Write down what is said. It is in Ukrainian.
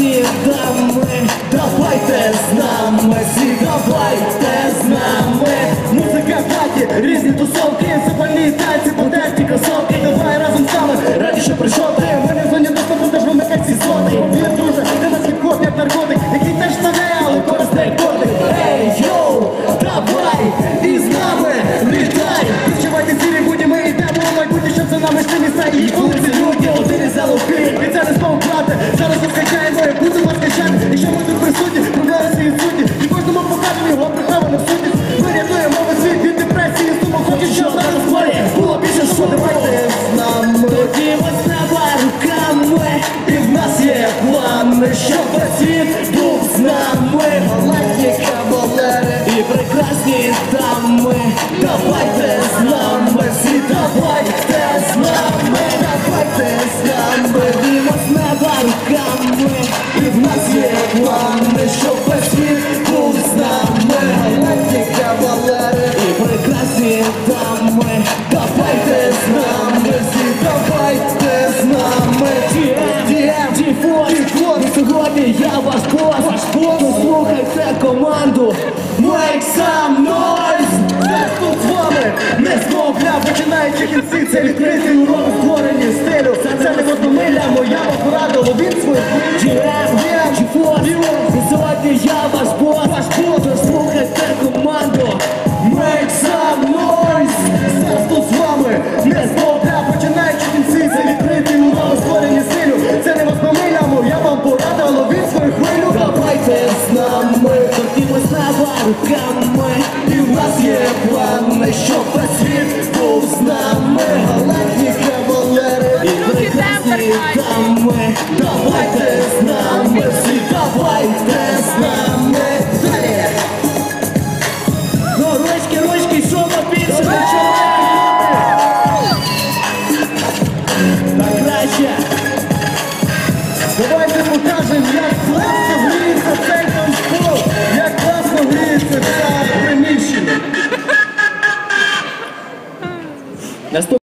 Сідами, давайте з нами, сідавайте з нами. Музика в хаті, різні тусовки, запальні танці, подерті кросовки. Давай разом з нами, раді, що прийшов ти. Ми не зоні доступу, тож вимикай зони. Вір, друже, щоб світ був з нами, Голодні кавалери і прекрасні дами Давайте з нами, всі давайте з нами, давайте з нами. Боку слухай це команду Make some noise! Хто з вами не змовляв, починаючи кінці, це відкритий Давайте з нами, торкнімось неба руками. І в нас є плани, щоб весь світ був з нами. Галантні кавалери і прекрасні дами. Давайте з нами, всі давайте з нами. Далі! Ну, ручки, ручки, що побільше нічого Так краще. Давайте покажемо, гріється це. Наступ-